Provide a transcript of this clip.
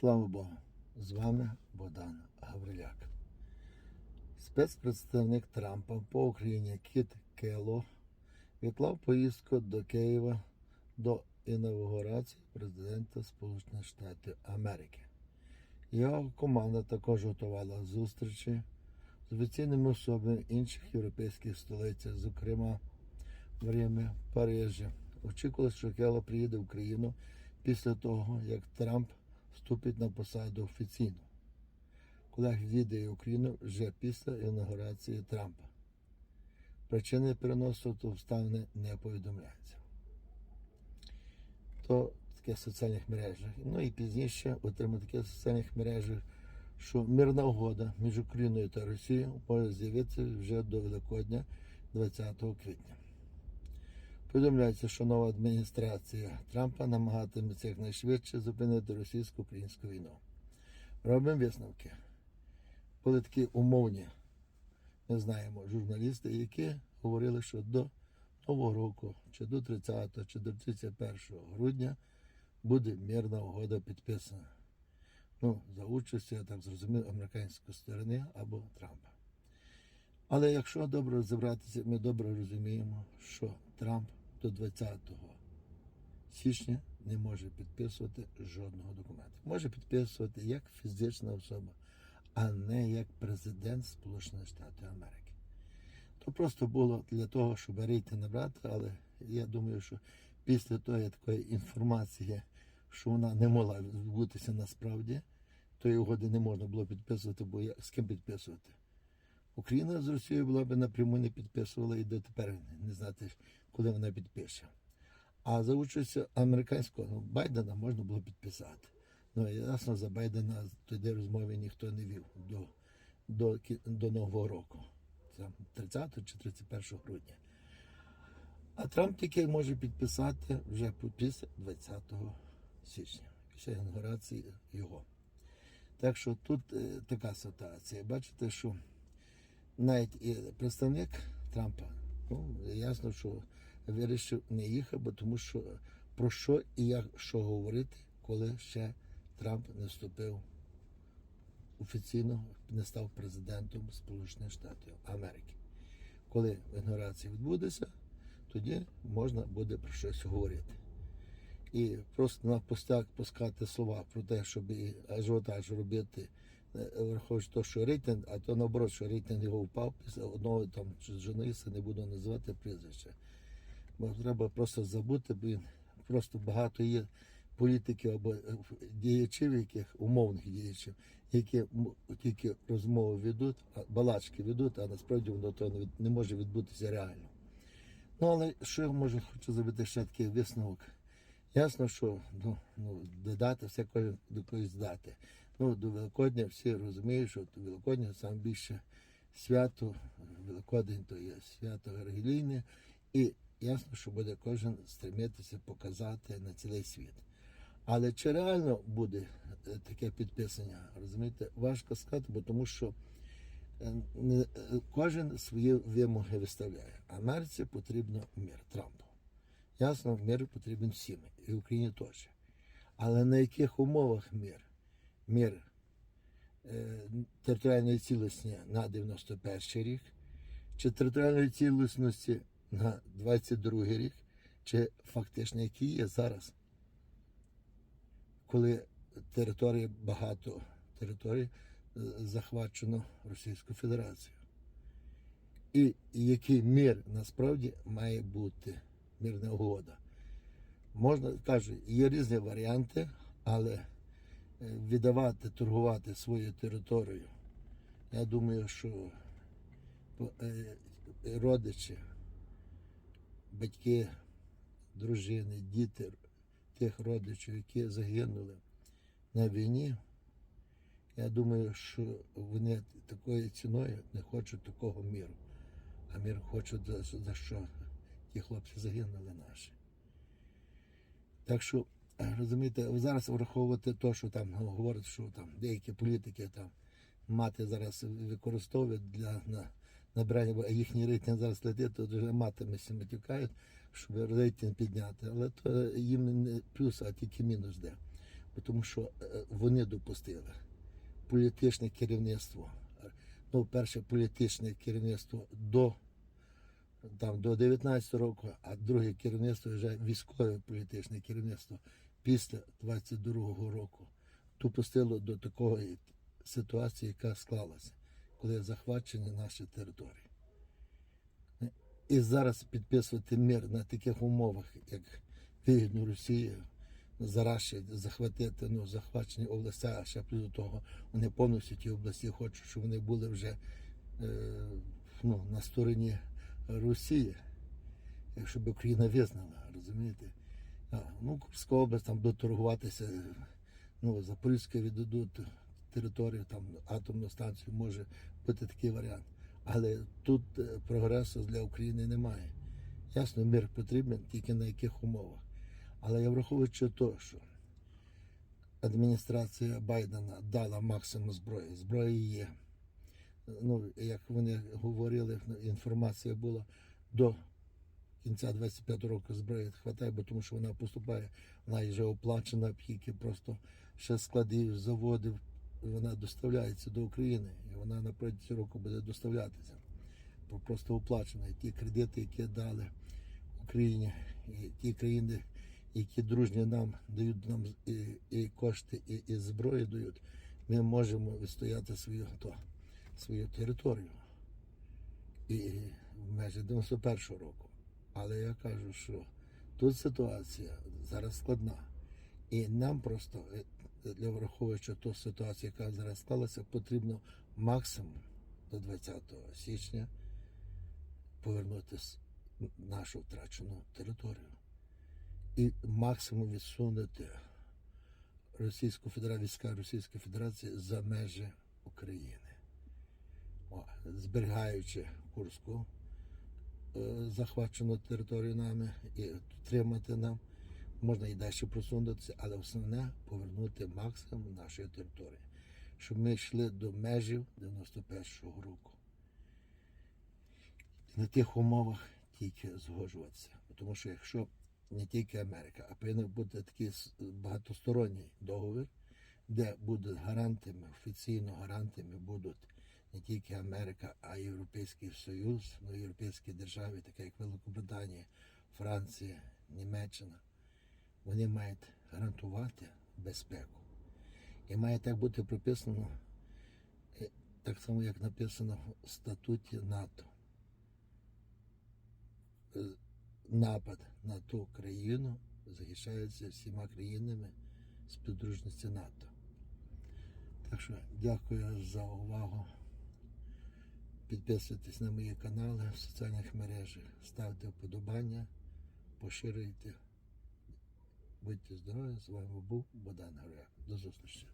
Слава Богу! З вами Богдан Гавриляк. Спецпредставник Трампа по Україні Кіт Кело відклав поїздку до Києва до інаугурації президента Сполучених Штатів Америки. Його команда також готувала зустрічі з офіційними особами інших європейських столиць, зокрема в Римі, Парижі. Очікувалося, що Кело приїде в Україну після того, як Трамп вступить на посаду офіційно. Колег відвідає Україну вже після інаугурації Трампа. Причини переносу та обставини не повідомляються. То таке в соціальних мережах. Ну і пізніше отримав таке в соціальних мережах, що мирна угода між Україною та Росією може з'явитися вже до Великодня 20 квітня. Повідомляється, що нова адміністрація Трампа намагатиметься якнайшвидше зупинити російсько-українську війну. Робимо висновки. Були такі умовні, ми знаємо, журналісти, які говорили, що до Нового року, чи до 30, чи до 31 грудня буде мирна угода підписана. Ну, за участю, я так зрозумів, американської сторони або Трампа. Але якщо добре розібратися, ми добре розуміємо, що Трамп до 20 січня не може підписувати жодного документу. Може підписувати як фізична особа, а не як президент Сполучених Штатів Америки. То просто було для того, щоб рейтинг набрати, але я думаю, що після тої такої інформації, що вона не могла відбутися насправді, тої угоди не можна було підписувати, бо я- з ким підписувати. Україна з Росією була б напряму не підписувала і дотепер не знати, коли вона підпише. А за участю американського ну, Байдена можна було підписати. Ну, ясно, за Байдена тоді розмови ніхто не вів до, до, до Нового року. Це 30 чи 31 грудня. А Трамп тільки може підписати вже після 20 січня, після інаугурації його. Так що тут е, така ситуація. Бачите, що навіть і представник Трампа, ну, ясно, що вирішив не їхати, бо тому що про що і як що говорити, коли ще Трамп не вступив офіційно, не став президентом Сполучених Штатів Америки. Коли інаугурація відбудеться, тоді можна буде про щось говорити. І просто на пустяк пускати слова про те, щоб і ажіотаж робити, е, враховуючи те, що рейтинг, а то наоборот, що рейтинг його впав після одного там журналіста, не буду називати прізвище. Бо треба просто забути, бо просто багато є політиків або е, діячів, яких умовних діячів, які тільки розмови ведуть, балачки ведуть, а насправді воно то не, може відбутися реально. Ну, але що я можу хочу зробити ще такий висновок. Ясно, що ну, ну, додати все кожен до когось дати. Ну, до Великодня всі розуміють, що до Великодня саме більше свято, Великодень то є свято релігійне, і ясно, що буде кожен стремитися показати на цілий світ. Але чи реально буде е, таке підписання, розумієте, важко сказати, бо тому що е, е, кожен свої вимоги виставляє. Америці потрібно мир Трампу. Ясно, мир потрібен всім, і Україні теж. Але на яких умовах мир? Е, територіальної цілісності на 91 рік, чи територіальної цілісності на 22 рік, чи фактично які є зараз, коли території багато територій е, захвачено Російською Федерацією. І який мир насправді має бути мирна угода. Можна кажу, є різні варіанти, але е, віддавати, торгувати свою територію. Я думаю, що е, родичі, батьки, дружини, діти тих родичів, які загинули на війні, я думаю, що вони такою ціною не хочуть такого міру. А мір хочуть за, за що ті хлопці загинули наші. Так що, розумієте, зараз враховувати те, що там говорять, що там деякі політики там мати зараз використовують для на, набирання, бо їхній рейтинг зараз летить, то вже матами всі матюкають, щоб рейтинг підняти. Але то їм не плюс, а тільки мінус де. тому що е, вони допустили політичне керівництво. Ну, перше політичне керівництво до, там, до 19 року, а друге керівництво вже військове політичне керівництво після 22 року допустило до такої ситуації, яка склалася, коли захвачені наші території. І зараз підписувати мир на таких умовах, як вигідно Росії, зараз захватити ну, захвачені області, а ще плюс до того вони повністю ті області хочуть, щоб вони були вже е, ну, на стороні Росії, щоб Україна визнала, розумієте? А, ну, Курська область там будуть торгуватися, ну, Запорізька віддадуть територію, там атомну станцію може бути такий варіант. Але тут е, прогресу для України немає. Ясно, мир потрібен тільки на яких умовах. Але я враховуючи те, що адміністрація Байдена дала максимум зброї. Зброї є. Ну, як вони говорили, інформація була до кінця 25 року зброї хватає, бо тому що вона поступає, вона вже оплачена, тільки просто ще складів, заводів, вона доставляється до України, і вона на протязі року буде доставлятися. Просто оплачена. І ті кредити, які дали Україні, і ті країни, які дружні нам дають нам і, і кошти, і, і зброю дають, ми можемо відстояти свою, то, свою територію. І в межі 91-го року. Але я кажу, що тут ситуація зараз складна. І нам просто, для враховуючи ту ситуацію, яка зараз склалася, потрібно максимум до 20 січня повернути нашу втрачену територію. І максимум відсунути Російську Федерацію, війська Російської Федерації за межі України. О, зберігаючи Курську е, захвачену територію нами і тримати нам. Можна і далі просунутися, але основне повернути максимум нашої території, щоб ми йшли до межів 91-го року. На тих умовах тільки згоджуватися. Тому що якщо не тільки Америка, а повинен бути такий багатосторонній договір, де будуть гарантами, офіційно гарантами будуть не тільки Америка, а й Європейський Союз, ну, європейські держави, такі як Великобританія, Франція, Німеччина, вони мають гарантувати безпеку. І має так бути прописано, е, так само, як написано в статуті НАТО. Е, Напад на ту країну захищається всіма країнами співдружності НАТО. Так що дякую за увагу. Підписуйтесь на мої канали в соціальних мережах, ставте вподобання, поширюйте. Будьте здорові, з вами був Богдан Гря. До зустрічі.